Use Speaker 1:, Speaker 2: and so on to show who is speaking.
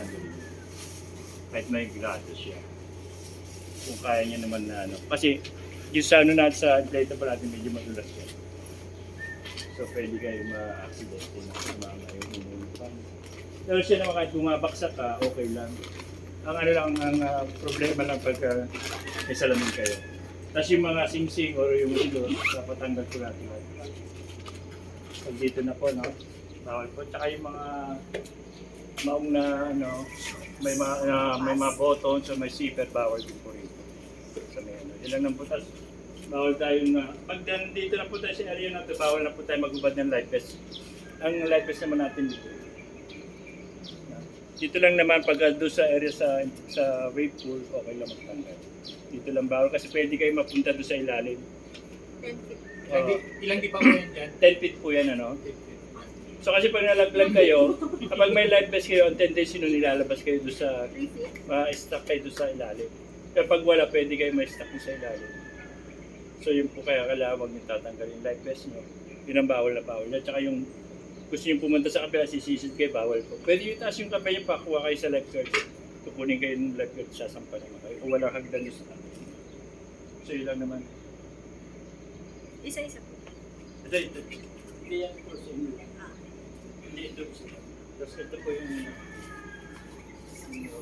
Speaker 1: tanggalin. Kahit may grado siya. Kung kaya niya naman na ano. Kasi yung sa ano natin sa inflatable natin medyo madulas siya. So pwede kayo ma-accidente na sumama yung inyong pan. Pero siya naman kahit bumabaksak ka, okay lang. Ang ano lang, ang ah, problema lang pagka may salamin kayo. Tapos yung mga sing-sing or yung ilo, dapat tanggal ko natin. Pag dito na po, no? Bawal po. Tsaka yung mga maong na, ano, may mga, ah, may mga buttons o may zipper, bawal din po rito. Sa may ano. Ilan ng butas, bawal tayo na, pag dito na po tayo sa area na to, bawal na po tayo magubad ng life vest. Ang life vest naman natin dito. Dito lang naman pag uh, doon sa area sa sa wave pool, okay lang magtanggal. Dito lang bawal kasi pwede kayo mapunta doon sa ilalim.
Speaker 2: 10 feet.
Speaker 3: Ilang di- Ilang di pa mo yan dyan?
Speaker 1: 10 feet po yan ano. So kasi pag nalaglag kayo, kapag may life vest kayo, ang tendency nun nilalabas kayo doon sa
Speaker 2: 3 feet.
Speaker 1: ma-stuck kayo doon sa ilalim. Pero pag wala, pwede kayo ma-stuck sa ilalim. So yun po kaya kailangan huwag niyo tatanggalin yung life vest niyo. Yun ang bawal na bawal. At saka yung gusto niyo pumunta sa kabila, sisisid kayo, bawal po. Pwede yung taas yung kamay niyo, pakuha kayo sa lifeguard. Kukunin kayo ng lifeguard, sasampa naman kayo. Kung wala hagdan doon sa taas. So yun lang naman.
Speaker 2: Isa-isa po.
Speaker 1: Ito, ito. Hindi yan po sa inyo.
Speaker 2: Ah.
Speaker 1: Hindi ito po sa Po yung... yung